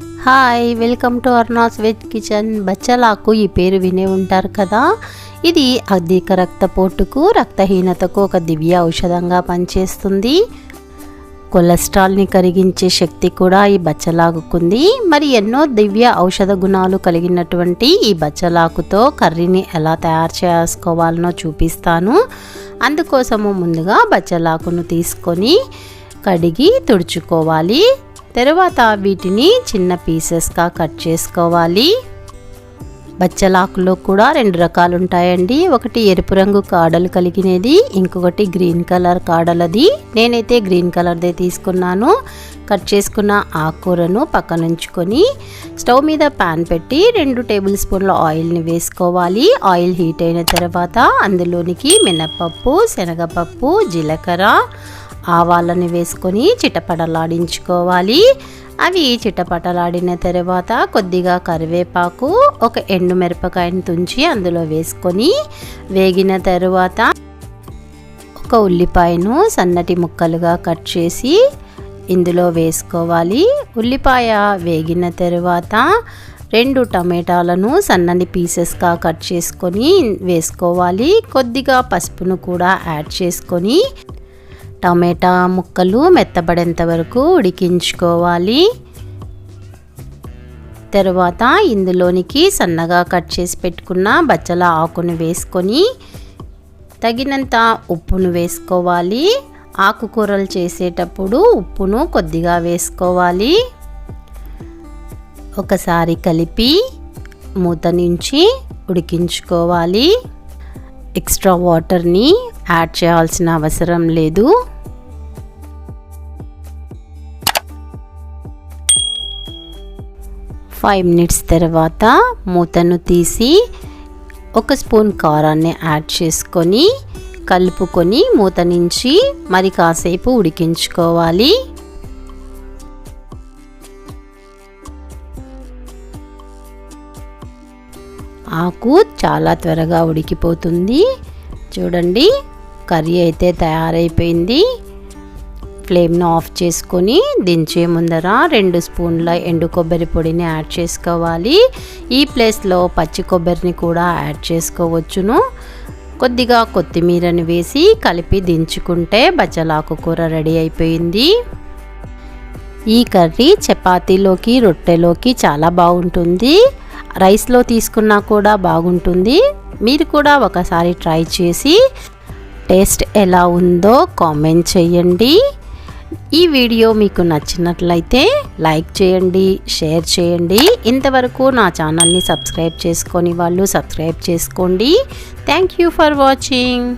Hi welcome to Arnas veg kitchen బచ్చలాకు ఈ పేరు వినే ఉంటారు కదా? ఇది అధిక రక్తపోటుకు రక్తహీనతకు ఒక దివ్య ఔషధంగా పనిచేస్తుంది. కొలెస్ట్రాల్ని కరిగించే శక్తి కూడా ఈ బచ్చలాకుకుంది. మరి ఎన్నో దివ్య ఔషధ గుణాలు కలిగినటువంటి ఈ బచ్చలాకుతో కర్రీని ఎలా తయారు చేసుకోవాలనో చూపిస్తాను. అందుకోసము ముందుగా బచ్చలాకును తీసుకొని కడిగి తుడుచుకోవాలి. తర్వాత వీటిని చిన్న పీసెస్గా కట్ చేసుకోవాలి. బచ్చలాకులో కూడా రెండు రకాలు ఉంటాయండి. ఒకటి ఎరుపు రంగు కాడలు కలిగినది ఇంకొకటి గ్రీన్ కలర్ కాడలది. నేనైతే గ్రీన్ కలర్దే తీసుకున్నాను. కట్ చేసుకున్న ఆకుకూరను పక్కనుంచుకొని స్టవ్ మీద పాన్ పెట్టి రెండు టేబుల్ స్పూన్ల ఆయిల్ని వేసుకోవాలి. ఆయిల్ హీట్ అయిన తర్వాత అందులోనికి మినప్పప్పు శనగపప్పు జీలకర్ర ఆవాలను వేసుకొని చిటపటలాడించుకోవాలి. అవి చిటపటలాడిన తర్వాత కొద్దిగా కరివేపాకు ఒక ఎండు మిరపకాయని తుంచి అందులో వేసుకొని వేగిన తర్వాత ఒక ఉల్లిపాయను సన్నటి ముక్కలుగా కట్ చేసి ఇందులో వేసుకోవాలి. ఉల్లిపాయ వేగిన తర్వాత రెండు టమాటాలను సన్నని పీసెస్గా కట్ చేసుకొని వేసుకోవాలి. కొద్దిగా పసుపును కూడా యాడ్ చేసుకొని టమాటా ముక్కలు మెత్తబడేంత వరకు ఉడికించుకోవాలి. తర్వాత ఇందులోనికి సన్నగా కట్ చేసి పెట్టుకున్న బచ్చల ఆకును వేసుకొని తగినంత ఉప్పును వేసుకోవాలి. ఆకుకూరలు చేసేటప్పుడు ఉప్పును కొద్దిగా వేసుకోవాలి. ఒకసారి కలిపి మూత నుంచి ఉడికించుకోవాలి. ఎక్స్ట్రా వాటర్ని యాడ్ చేయాల్సిన అవసరం లేదు. ఫైవ్ మినిట్స్ తర్వాత మూతను తీసి ఒక స్పూన్ కారాన్ని యాడ్ చేసుకొని కలుపుకొని మూత నుంచి మరి కాసేపు ఉడికించుకోవాలి. ఆకు చాలా త్వరగా ఉడికిపోతుంది. చూడండి. కర్రీ అయితే తయారైపోయింది. ఫ్లేమ్ను ఆఫ్ చేసుకొని దించే ముందర రెండు స్పూన్ల ఎండు కొబ్బరి పొడిని యాడ్ చేసుకోవాలి. ఈ ప్లేస్లో పచ్చి కొబ్బరిని కూడా యాడ్ చేసుకోవచ్చును. కొద్దిగా కొత్తిమీరని వేసి కలిపి దించుకుంటే బచ్చలాకు కూర రెడీ అయిపోయింది. ఈ కర్రీ చపాతీలోకి రొట్టెలోకి చాలా బాగుంటుంది. రైస్లో తీసుకున్నా కూడా బాగుంటుంది. మీరు కూడా ఒకసారి ట్రై చేసి టేస్ట్ ఎలా ఉందో కామెంట్ చేయండి. ఈ వీడియో మీకు నచ్చినట్లయితే లైక్ చేయండి షేర్ చేయండి. ఇంతవరకు నా ఛానల్ని సబ్స్క్రైబ్ చేసుకొని వాళ్ళు సబ్స్క్రైబ్ చేసుకోండి. Thank you for watching.